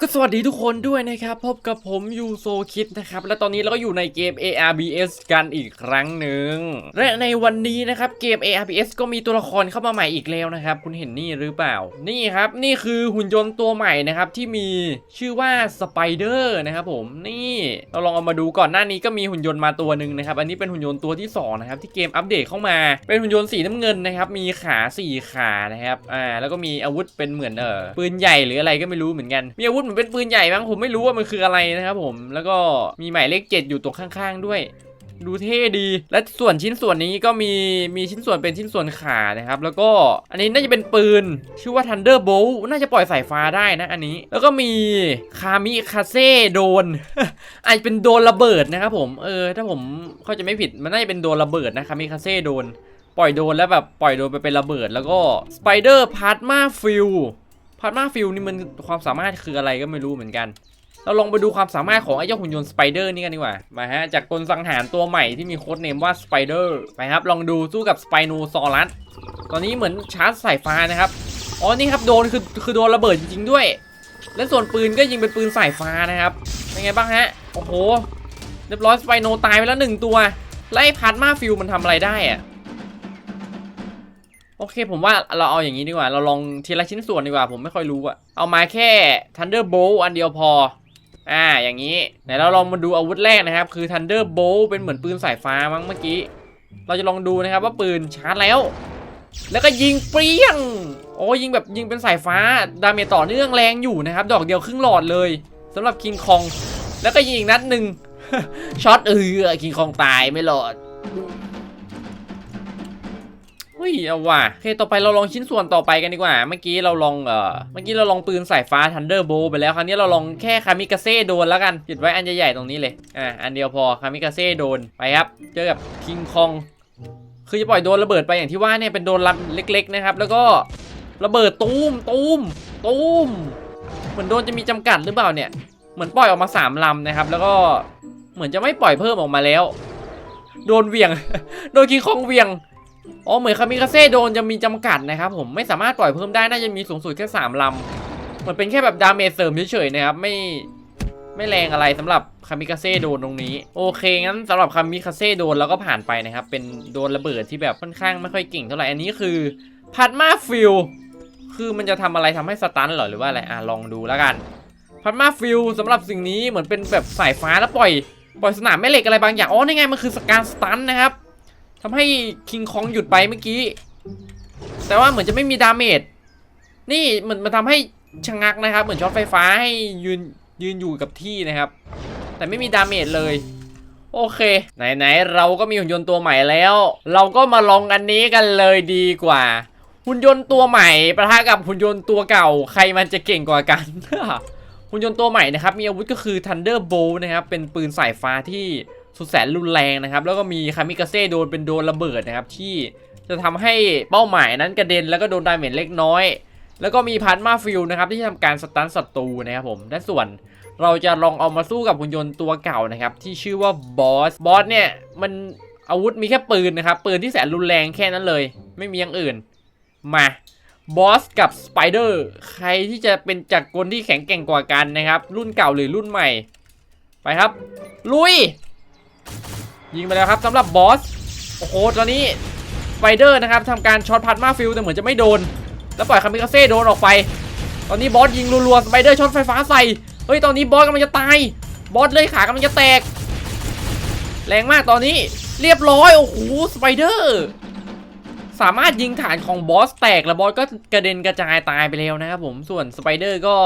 ก็สวัสดีทุกคนด้วยนะครับ พบกับผมยูโซคิดนะครับ และตอนนี้เราก็อยู่ในเกม ARBS กันอีกครั้งหนึ่ง และในวันนี้นะครับเกม ARBS ก็มีตัวละครเข้ามาใหม่อีกแล้วนะครับ คุณเห็นนี่หรือเปล่า นี่ครับนี่คือหุ่นยนต์ตัวใหม่นะครับที่มีชื่อว่าสไปเดอร์นะครับผมนี่เราลองเอามาดูก่อนหน้านี้ก็มีหุ่นยนต์มาตัวหนึ่งนะครับอันนี้เป็นหุ่นยนต์ตัวที่สองนะครับที่เกมอัปเดตเข้ามา เป็นหุ่นยนต์สีน้ำเงินนะครับมีขาสี่ขานะครับอ่าแล้วก็มีอาวุธเป็นเหมือนเออปืนใหญ่หรืออะไรก็ไม่รู้เหมือนกันมีอาวุธมือนเป็นปืนใหญ่บ้างผมไม่รู้ว่ามันคืออะไรนะครับผมแล้วก็มีหมายเลขเจ็ดอยู่ตรงข้าง ๆ ด้วย ดูเท่ดี และส่วนชิ้นส่วนนี้ก็มีมีชิ้นส่วนเป็นชิ้นส่วนขานะครับ แล้วก็อันนี้น่าจะเป็นปืน ชื่อว่า Thunderbolt น่าจะปล่อยสายฟ้าได้นะ อันนี้แล้วก็มีคามิคาเซ่โดนอาจจะเป็นโดนระเบิดนะครับผมเออถ้าผมเข้าใจไม่ผิดมันน่าจะเป็นโดนระเบิดนะคามิคาเซ่โดนปล่อยโดนแล้วแบบปล่อยโดนไปเป็นระเบิด แล้วก็สไปเดอร์พาร์ตมาฟิล พาร์ตมาฟิลนี่มันความสามารถคืออะไรก็ไม่รู้เหมือนกัน เราลองไปดูความสามารถของไอ้เจ้าหุ่นยนต์สไปเดอร์นี่กันดีกว่า มาฮะ จากกลสังหารตัวใหม่ที่มีโค้ดเนมว่าสไปเดอร์ไปครับ ลองดูสู้กับสไปโนซอรัส ตอนนี้เหมือนชาร์จสายฟ้านะครับ อ๋อ นี่ครับโดนคือคือโดนระเบิดจริงๆด้วย และส่วนปืนก็ยิงเป็นปืนสายฟ้านะครับ เป็นไงบ้างฮะ โอ้โห เรียบร้อยสไปโนตายไปแล้วหนึ่งตัว ไล่พาร์ตมาฟิลมันทำอะไรได้อะ โอเคผมว่าเราเอาอย่างนี้ดีกว่า เราลองทีละชิ้นส่วนดีกว่า ผมไม่ค่อยรู้อะเอามาแค่ Thunderbolt อันเดียวพอ อ่าอย่างนี้ไหนเราลองมาดูอาวุธแรกนะครับ คือ Thunderbolt เป็นเหมือนปืนสายฟ้ามั้งเมื่อกี้ เราจะลองดูนะครับว่าปืนชาร์จแล้ว แล้วก็ยิงเปรี้ยง โอ้ยิงแบบยิงเป็นสายฟ้า ดาเมจต่อเนื่องแรงอยู่นะครับ ดอกเดียวครึ่งหลอดเลยสำหรับคิงคอง แล้วก็ยิงอีกนัดหนึ่งช็อตเออคิงคองตายไม่หลอด ยเอาว่ะโอเคต่อไปเราลองชิ้นส่วนต่อไปกันดีกว่า เมื่อกี้เราลองเอ่อเมื่อกี้เราลองปืนสายฟ้า Thunderbolt ไปแล้วครั้งนี้เราลองแค่คามิกาเซ่โดนแล้วกันติดไว้อันใหญ่ๆตรงนี้เลยอ่าอันเดียวพอคามิกาเซ่โดนไปครับ เจอกับคิงคองคือจะปล่อยโดนระเบิดไปอย่างที่ว่าเนี่ยเป็นโดนลำเล็ก ๆ นะครับ แล้วก็ระเบิดตูมตูมตูมเหมือนโดนจะมีจำกัดหรือเปล่าเนี่ยเหมือนปล่อยออกมาสามลำนะครับ แล้วก็เหมือนจะไม่ปล่อยเพิ่มออกมาแล้ว โดนเวียง โดนคิงคองเวียง อ๋อเหมือนคามิคาเซ่โดนจะมีจำกัดนะครับผมไม่สามารถปล่อยเพิ่มได้น่าจะมีสูงสุดแค่3ลำมันเป็นแค่แบบดาเมจเสริมเฉยๆนะครับไม่ไม่แรงอะไรสำหรับคามิคาเซ่โดนตรงนี้ โอเคงั้นสำหรับคามิคาเซ่โดนแล้วก็ผ่านไปนะครับ เป็นโดนระเบิดที่แบบค่อนข้างไม่ค่อยเก่งเท่าไหร่อันนี้คือพัดมาฟิลคือมันจะทำอะไรทำให้สตันหรอหรือว่าอะไรอะลองดูแล้วกันพัดมาฟิลสำหรับสิ่งนี้เหมือนเป็นแบบสายฟ้าแล้วปล่อย ปล่อยสนามแม่เหล็กอะไรบางอย่างอ๋อนี่ไงมันคือสการสตันนะครับ ทำให้คิงคองหยุดไปเมื่อกี้ แต่ว่าเหมือนจะไม่มีดาเมจ นี่เหมือนมันทำให้ชะงักนะครับ เหมือนช็อตไฟฟ้าให้ยืนยืนอยู่กับที่นะครับ แต่ไม่มีดาเมจเลย โอเค ไหนๆเราก็มีหุ่นยนต์ตัวใหม่แล้ว เราก็มาลองอันนี้กันเลยดีกว่า หุ่นยนต์ตัวใหม่ประทะกับหุ่นยนต์ตัวเก่า ใครมันจะเก่งกว่ากันหุ่นยนต์ตัวใหม่นะครับมีอาวุธก็คือ Thunderbolt นะครับเป็นปืนสายฟ้าที่ สุดแสนรุนแรงนะครับ แล้วก็มีคามิกาเซ่โดนเป็นโดนระเบิดนะครับ ที่จะทำให้เป้าหมายนั้นกระเด็นแล้วก็โดนดาเมจเล็กน้อย แล้วก็มีพาร์มาฟิลนะครับที่ทำการสตันศัตรูนะครับผมและส่วนเราจะลองเอามาสู้กับหุ่นยนต์ตัวเก่านะครับ ที่ชื่อว่าบอสบอสเนี่ยมันอาวุธมีแค่ปืนนะครับ ปืนที่แสนรุนแรงแค่นั้นเลย ไม่มีอย่างอื่น มาบอสกับสไปเดอร์ใครที่จะเป็นจักรกลที่แข็งแกร่งกว่ากันนะครับ รุ่นเก่าหรือรุ่นใหม่ ไปครับ ลุย ยิงไปแล้วครับสำหรับบอส โอ้โห ตอนนี้สไปเดอร์นะครับทำการช็อตพัดมาฟิลแต่เหมือนจะไม่โดน แล้วปล่อยคามิคาเซ่โดนออกไป ตอนนี้บอสยิงรัวๆสไปเดอร์ช็อตไฟฟ้าใส่ เฮ้ย ตอนนี้บอสกำลังจะตาย บอสเลยขากำลังจะแตก แรงมากตอนนี้ เรียบร้อย โอ้โห สไปเดอร์ สามารถยิงฐานของบอสแตกแล้วบอสก็กระเด็นกระจายตายไปแล้วนะครับผม ส่วนสไปเดอร์ก็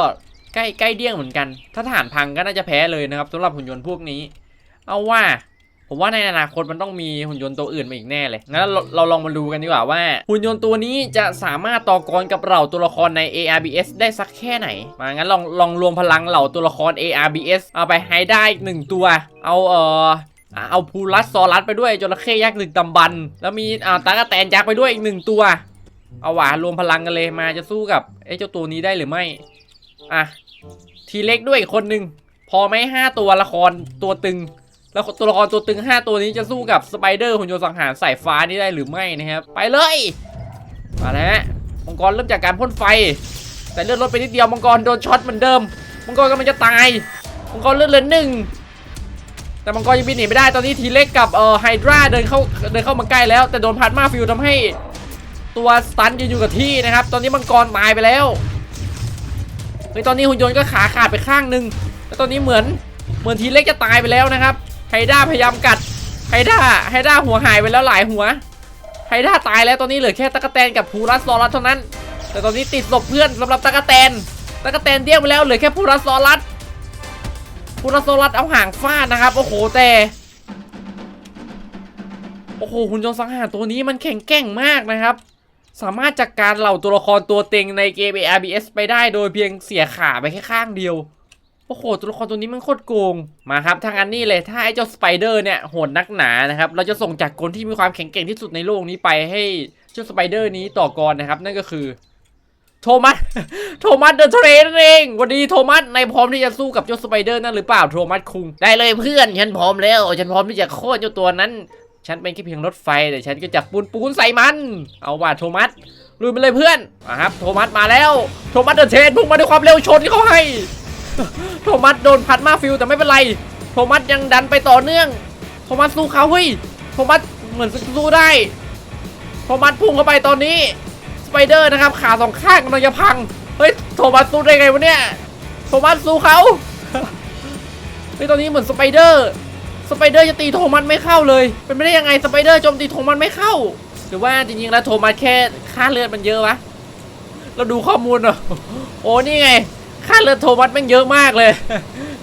ใกล้ใกล้เดี้ยงเหมือนกัน ถ้าฐานพังก็น่าจะแพ้เลยนะครับสำหรับหุ่นยนต์พวกนี้ เอาว่า ผมว่าในอนาคตมันต้องมีหุ่นยนต์ตัวอื่นมาอีกแน่เลย งั้นเราเราลองมาดูกันดีกว่าว่า หุ่นยนต์ตัวนี้จะสามารถต่อกรกับเหล่าตัวละครใน ARBS ได้สักแค่ไหน มางั้นลองลองรวมพลังเหล่าตัวละคร ARBS เอาไปให้ได้อีกหนึ่งตัว เอาเอออะเอาพูลัสซอรัสไปด้วยจระเข้ยักษ์หนึ่งตำบัน แล้วมีอ่าตากะแตนยักษ์ไปด้วยอีกหนึ่งตัว เอาหวารวมพลังกันเลยมาจะสู้กับไอ้เจ้าตัวนี้ได้หรือไม่ อะทีเล็กด้วยอีกคนหนึ่งพอไหมห้าตัวละครตัวตึง แล้วตัวละครตัวตึง 5 ตัวนี้จะสู้กับสไปเดอร์หุ่นยนต์สังหารสายฟ้านี่ได้หรือไม่นะครับ ไปเลย มาแล้วฮะมังกรเริ่มจากการพ่นไฟ แต่เลือดลดไปนิดเดียวมังกรโดนช็อตเหมือนเดิม มังกรกำลังจะตายมังกรเลือดเหลือหนึ่งแต่มังกรยังบินหนีไม่ได้ตอนนี้ทีเล็กกับเอ่อไฮดราเดินเข้าเดินเข้ามาใกล้แล้ว แต่โดนพาร์มาฟิลทำให้ตัวสตันยืนอยู่กับที่นะครับ ตอนนี้มังกรตายไปแล้วเฮ้ยตอนนี้หุ่นยนต์ก็ขาขาดไปข้างหนึ่งแล้วตอนนี้เหมือนเหมือนทีเล็กจะตายไปแล้วนะครับ ไฮด้าพยายามกัดไฮด้าไฮด้าหัวหายไปแล้วหลายหัวไฮด้าตายแล้วตอนนี้เหลือแค่ตะกแตนกับพูรัสซอรัสเท่านั้น แต่ตอนนี้ติดศพเพื่อนสำหรับตะกแตนตะกแตนเดี้ยงไปแล้วเหลือแค่พูรัสซอรัสพูรัสซอรัสเอาห่างฟาดนะครับโอ้โหแต่โอ้โหหุ่นยนต์สังหารตัวนี้มันแข็งแกร่งมากนะครับ สามารถจัดกการเหล่าตัวละครตัวเต็งในเกม ARBS ไปได้โดยเพียงเสียขาไปแค่ข้างเดียว โอ้โหตัวละครตัวนี้มันโคตรโกง มาครับทางอันนี้เลย ถ้าไอ้เจ้าสไปเดอร์เนี่ยโหดนักหนานะครับ เราจะส่งจากคนที่มีความแข็งแกร่งที่สุดในโลกนี้ไปให้เจ้าสไปเดอร์นี้ต่อกรนะครับ นั่นก็คือโทมัส โทมัสเดอะเทรนเองวันดีโทมัสในพร้อมที่จะสู้กับเจ้าสไปเดอร์นั่นหรือเปล่าโทมัสคุง ได้เลยเพื่อน ฉันพร้อมแล้ว ฉันพร้อมที่จะโค่นเจ้าตัวนั้น ฉันเป็นแค่เพียงรถไฟแต่ฉันก็จะปูนปูนใส่มัน เอาว่าโทมัสลุยไปเลยเพื่อนมาครับ โทมัสมาแล้ว โทมัสเดอะเทรนพุ่งมาด้วยความเร็วชนเขาให้ โทมัสโดนพัดมาฟิลแต่ไม่เป็นไร โทมัสยังดันไปต่อเนื่อง โทมัสสู้เขาเฮ้ย โทมัสเหมือนสู้ได้ โทมัสพุ่งเข้าไปตอนนี้ สไปเดอร์นะครับ ขาสองข้างกำลังจะพัง เฮ้ย โทมัสสู้ได้ไงวะเนี่ย โทมัสสู้เขาเฮ้ยตอนนี้เหมือนสไปเดอร์ สไปเดอร์จะตีโทมัสไม่เข้าเลย เป็นไม่ได้ยังไงสไปเดอร์โจมตีโทมัสไม่เข้า หรือว่าจริงๆแล้วโทมัสแค่ค่าเลือดมันเยอะวะ เราดูข้อมูลเหรอ โอ้นี่ไง ค่าเลือดโทมัสแม่งเยอะมากเลย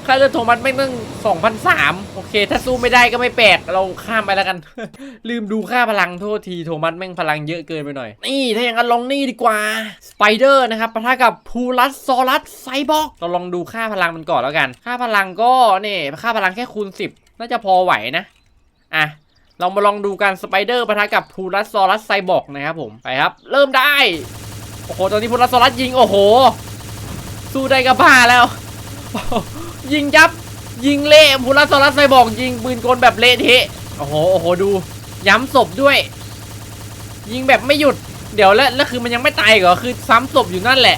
ค่าเลือดโทมัสแม่งตั้ง2,003โอเค ถ้าสู้ไม่ได้ก็ไม่แปลก เราข้ามไปแล้วกัน ลืมดูค่าพลังโทษทีโทมัสแม่งพลังเยอะเกินไปหน่อย นี่ถ้าอย่างนั้นลองนี่ดีกว่า สไปเดอร์นะครับปะทะกับพูลัสซอรัสไซบอร์กเราลองดูค่าพลังมันก่อนแล้วกัน ค่าพลังก็นี่ค่าพลังแค่คูณ10น่าจะพอไหวนะ อะเรามาลองดูกันสไปเดอร์ปะทะกับพูลัสซอรัสไซบอร์กนะครับผม ไปครับ เริ่มได้ โอ้โห ตอนนี้พูลัสซอรัสยิง โอ้โห สู้ได้กับบ้าแล้ว ยิงยับ ยิงเละพูลัสซอรัสไซบอกยิงปืนกลแบบเละเทะโอ้โหโอ้โหดูย้ำศพด้วย ยิงแบบไม่หยุด เดี๋ยวแล้วแล้วคือมันยังไม่ตายเหรอคือซ้ำศพอยู่นั่นแหละ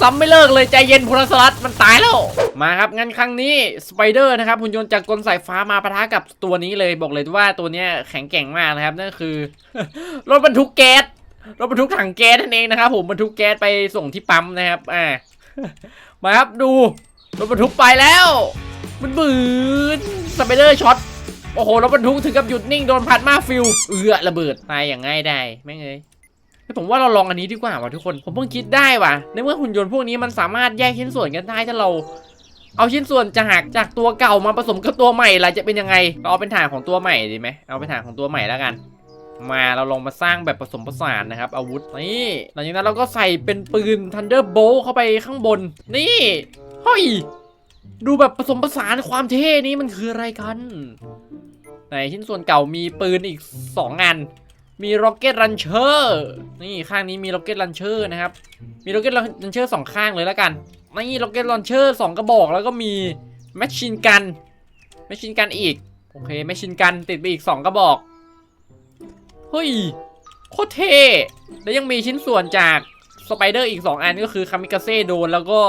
ซ้ำไม่เลิกเลยใจเย็นพูลัสซอรัสมันตายแล้วมาครับงั้นครั้งนี้สไปเดอร์นะครับหุ่นยนต์จากกลสายฟ้ามาปะทะกับตัวนี้เลยบอกเลยว่าตัวเนี้ยแข็งแกร่งมากนะครับนั่นคือรถบรรทุกแก๊สรถบรรทุกถังแก๊สนั่นเองนะครับผมบรรทุกแก๊สไปส่งที่ปั๊มนะครับอ่า มาครับดูรถบรรทุกไปแล้วมันบืนสไปเดอร์ช็อตโอ้โหรถบรรทุกถึงกับหยุดนิ่งโดนพัดมาฟิลเอือระเบิดตายอย่างง่ายได้แม่งเอ้ยเฮ้ยผมว่าเราลองอันนี้ดีกว่าว่ะทุกคนผมเพิ่งคิดได้ว่ะในเมื่อหุ่นยนต์พวกนี้มันสามารถแยกชิ้นส่วนกันได้ถ้าเรา เอาชิ้นส่วนจากจากตัวเก่ามาผสมกับตัวใหม่ล่ะจะเป็นยังไงเราเอาเป็นฐานของตัวใหม่ดีไหมเอาเป็นฐานของตัวใหม่แล้วกัน มาเราลองมาสร้างแบบผสมผสานนะครับ อาวุธนี่หลังจากนั้นเราก็ใส่เป็นปืน Thunderbolt เข้าไปข้างบน นี่เฮ้ยดูแบบผสมผสานความเท่นี้มันคืออะไรกันในชิ้นส่วนเก่ามีปืนอีก 2 อัน มี Rocket Launcher นี่ข้างนี้มี Rocket Launcher นะครับ มี Rocket Launcher สองข้างเลยแล้วกันนี่ Rocket Launcher สองกระบอกแล้วก็มี Machine Gun Machine Gun อีก โอเค Machine Gun ติดไปอีก 2 กระบอก เฮ้ย โคตรเท่แล้วยังมีชิ้นส่วนจากสไปเดอร์อีก 2 อันก็คือคามิกาเซ่โดนแล้วก็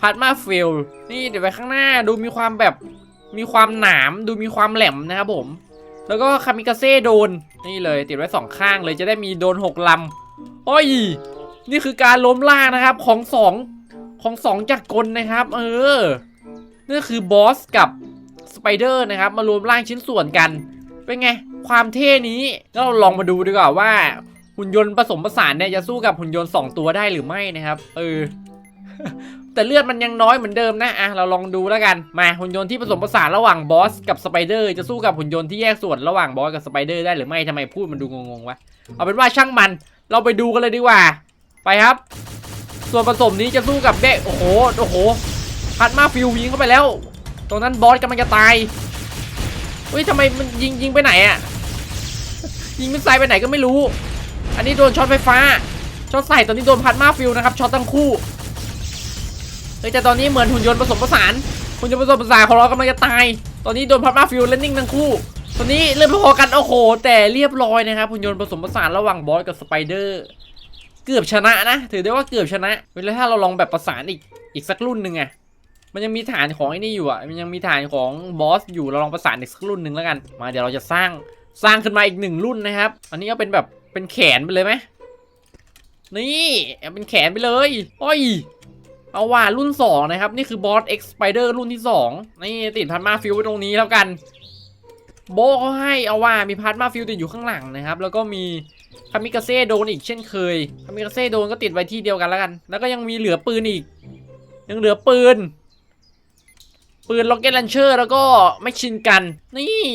พาร์ตมาฟิลนี่เดี๋ยวไปข้างหน้าดูมีความแบบมีความหนามดูมีความแหลมนะครับผม แล้วก็คามิกาเซ่โดนนี่เลยติดไว้สองข้างเลยจะได้มีโดนหกลำโอ้ย นี่คือการล้มล่านะครับของสองของสองจักรกลนะครับ เออนี่คือบอสกับสไปเดอร์นะครับมารวมร่างชิ้นส่วนกัน เป็นไง ความเท่นี้เราลองมาดูดีกว่าว่า หุ่นยนต์ผสมผสานเนี่ยจะสู้กับหุ่นยนต์ 2 ตัวได้หรือไม่นะครับเออแต่เลือดมันยังน้อยเหมือนเดิมนะอะเราลองดูแล้วกันมาหุ่นยนต์ที่ผสมผสานระหว่างบอสกับสไปเดอร์จะสู้กับหุ่นยนต์ที่แยกส่วนระหว่างบอสกับสไปเดอร์ได้หรือไม่ทำไมพูดมันดูงงๆวะเอาเป็นว่าช่างมันเราไปดูกันเลยดีกว่า ไปครับ ส่วนผสมนี้จะสู้กับเด็กโอ้โหโอ้โหพัดมาฟิวยิงเข้าไปแล้ว ตรงนั้นบอสกำลังจะตาย เฮ้ยทำไมมันยิงยิงไปไหนอะยิงมิสไซล์ไปไหนก็ไม่รู้ อันนี้โดนช็อตไฟฟ้า ช็อตใส่ตอนนี้โดนพัดมาฟิลนะครับช็อตทั้งคู่เฮ้ยแต่ตอนนี้เหมือนหุ่นยนต์ผสมผสานหุ่นยนต์ผสมผสานของเรากำลังจะตาย ตอนนี้โดนพัดมาฟิลและนิ่งทั้งคู่ ตอนนี้เริ่มพอกันโอ้โห แต่เรียบร้อยนะครับหุ่นยนต์ผสมผสานระหว่างบอสกับสไปเดอร์เกือบชนะนะ ถือได้ว่าเกือบชนะเวลาถ้าเราลองแบบประสานอีกอีกสักรุ่นหนึ่งอะ มันยังมีฐานของไอ้นี่อยู่อะ มันยังมีฐานของบอสอยู่เราลองประสานอีกสักรุ่นหนึ่งแล้วกัน มาเดี๋ยวเราจะสร้างสร้างขึ้นมาอีกหนึ่งรุ่นนะครับ อันนี้ก็เป็นแบบเป็นแขนไปเลยไหมนี่เป็นแขนไปเลยโอ้ยเอาว่ารุ่น 2 นะครับ นี่คือบอส X Spider รุ่นที่ 2 นี่ติดพันมาฟิวไว้ตรงนี้แล้วกัน โบเขาให้เอาว่ามีพาร์ทมาฟิลติดอยู่ข้างหลังนะครับ แล้วก็มีคามิกาเซ่โดนอีกเช่นเคยคามิกาเซ่โดนก็ติดไว้ที่เดียวกันแล้วกัน แล้วก็ยังมีเหลือปืนอีก ยังเหลือปืน ปืนล็อกเก็ตลันเชอร์แล้วก็ไม่ชินกัน นี่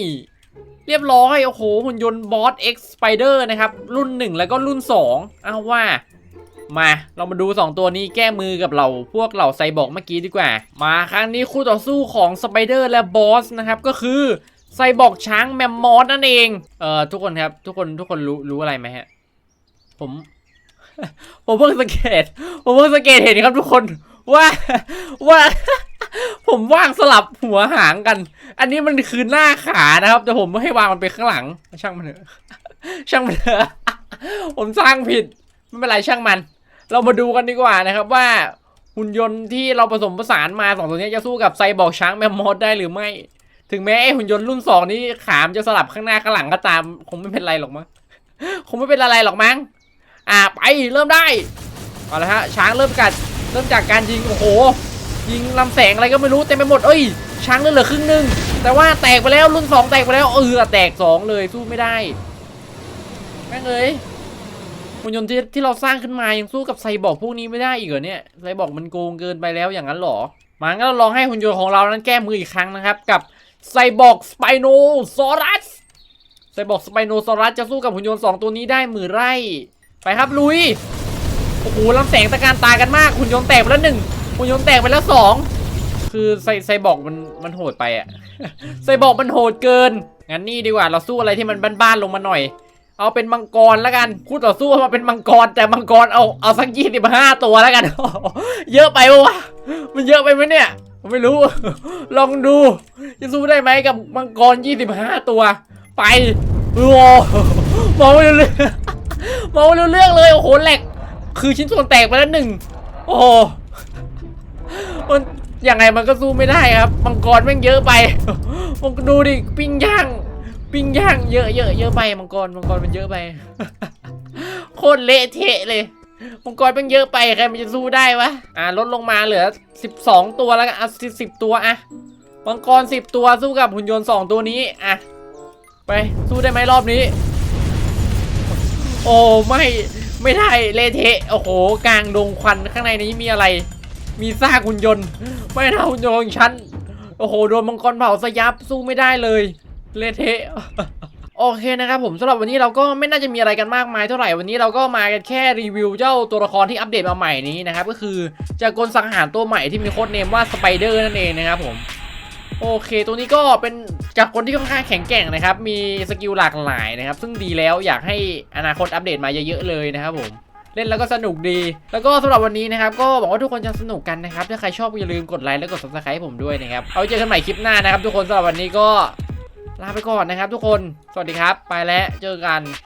เรียบร้อย โอ้โห หุ่นยนต์บอส X Spider นะครับ รุ่น 1 แล้วก็รุ่น 2 เอาว่า มาเรามาดู 2 ตัวนี้แก้มือกับเราพวกเหล่าไซบอร์กเมื่อกี้ดีกว่า มาครั้งนี้คู่ต่อสู้ของสไปเดอร์และบอสนะครับ ก็คือไซบอร์กช้างแมมมอสนั่นเอง เอ่อ ทุกคนครับ ทุกคนทุกคนรู้รู้อะไรไหมฮะ ผม ผมเพิ่งสังเกต ผมเพิ่งสังเกตเห็นครับทุกคนว่าว่า ผมวางสลับหัวหางกัน อันนี้มันคือหน้าขานะครับ แต่ผมไม่ให้วางมันไปข้างหลัง ช่างมันเถอะ ช่างมันเถอะ ผมสร้างผิด ไม่เป็นไรช่างมัน เรามาดูกันดีกว่านะครับว่าหุ่นยนต์ที่เราผสมผสานมาสองตัวนี้จะสู้กับไซบอร์กช้างแมมมอสได้หรือไม่ ถึงแม้ไอหุ่นยนต์รุ่นสองนี้ขามจะสลับข้างหน้าข้างหลังก็ตาม คงไม่เป็นไรหรอกมั้ง คงไม่เป็นอะไรหรอกมั้ง อ่าไปเริ่มได้ เอาละฮะช้างเริ่มกัด เริ่มจากการยิง โอ้โห ยิงลำแสงอะไรก็ไม่รู้เต็มไปหมดเอ้ยช้างเลือดเหลือครึ่งหนึง แต่ว่าแตกไปแล้วรุ่นสองแตกไปแล้วเออแตกสองเลยสู้ไม่ได้แม่งเอ้ยหุ่นยนต์ที่ที่เราสร้างขึ้นมายังสู้กับไซบอร์กพวกนี้ไม่ได้อีกเหรอเนี่ยไซบอร์กมันโกงเกินไปแล้วอย่างนั้นหรอมางั้นเราลองให้หุ่นยนต์ของเรานั้นแก้มืออีกครั้งนะครับ กับไซบอร์กสไปโนซอรัสไซบอร์กสไปโนซอรัสจะสู้กับหุ่นยนต์สองตัวนี้ได้มือไรไปครับลุยโอ้โหลำแสงตะการตากันมากหุ่นยนต์แตกไปแล้วหนึ่ง หุ่นยนต์แตกไปแล้วสองคือไซไซบอกมันมันโหดไปอะไซบอกมันโหดเกิน งั้นนี่ดีกว่าเราสู้อะไรที่มันบ้านๆลงมาหน่อย เอาเป็นมังกรแล้วกันคู่ต่อสู้มาเป็นมังกรแต่มังกรเอาเอาสักยี่สิบห้าตัวแล้วกัน เยอะไปปะวะมันเยอะไปไหมเนี่ยไม่รู้ ลองดูจะสู้ได้ไหมกับมังกรยี่สิบห้าตัว ไปโอ้มองไม่รู้เรื่องมองไม่รู้เรื่องเลยโอ้โหแหลกคือชิ้นส่วนแตกไปแล้วหนึ่งโอ้ มันยังไงมันก็สู้ไม่ได้ครับมังกรแม่งเยอะไปมันดูดิปิ้งย่าง ปิ้งย่างเยอะเยอะเยอะไปมังกรมังกรมันเยอะไปโคตรเละเทะเลยมังกรมันเยอะไปใครมันจะสู้ได้วะ อ่าลดลงมาเหลือ 12 ตัวแล้วกันอะสิบตัวอะมังกร 10 ตัวสู้กับหุ่นยนต์ 2 ตัวนี้ อะ ไปสู้ได้ไหมรอบนี้ โอ้ไม่ไม่ได้เละเทะ โอ้โหกลางดงควันข้างในนี้มีอะไร มีซากหุ่นยนต์ ไม่เท่าหุ่นยนต์ของฉัน โอ้โห โดนมังกรเผาสยับสู้ไม่ได้เลยเละเทะโอเคนะครับผมสำหรับวันนี้เราก็ไม่น่าจะมีอะไรกันมากมายเท่าไหร่วันนี้เราก็มากันแค่รีวิวเจ้าตัวละครที่อัปเดตมาใหม่นี้นะครับก็คือจากกลสังหารตัวใหม่ที่มีโค้ดเนมว่าสไปเดอร์นั่นเองนะครับผมโอเคตัวนี้ก็เป็นจากคนที่ค่อนข้างแข็งแกร่งนะครับมีสกิลหลากหลายนะครับซึ่งดีแล้วอยากให้อนาคตอัปเดตมาเยอะๆเลยนะครับผม เล่นแล้วก็สนุกดี แล้วก็สำหรับวันนี้นะครับก็หวังว่าทุกคนจะสนุกกันนะครับ ถ้าใครชอบอย่าลืมกดไลค์และกด s u b s c r i b ้ผมด้วยนะครับ เอาไว้เจอกันใหม่คลิปหน้านะครับ ทุกคนสำหรับวันนี้ก็ลาไปก่อนนะครับ ทุกคน สวัสดีครับ ไปแล้วเจอกัน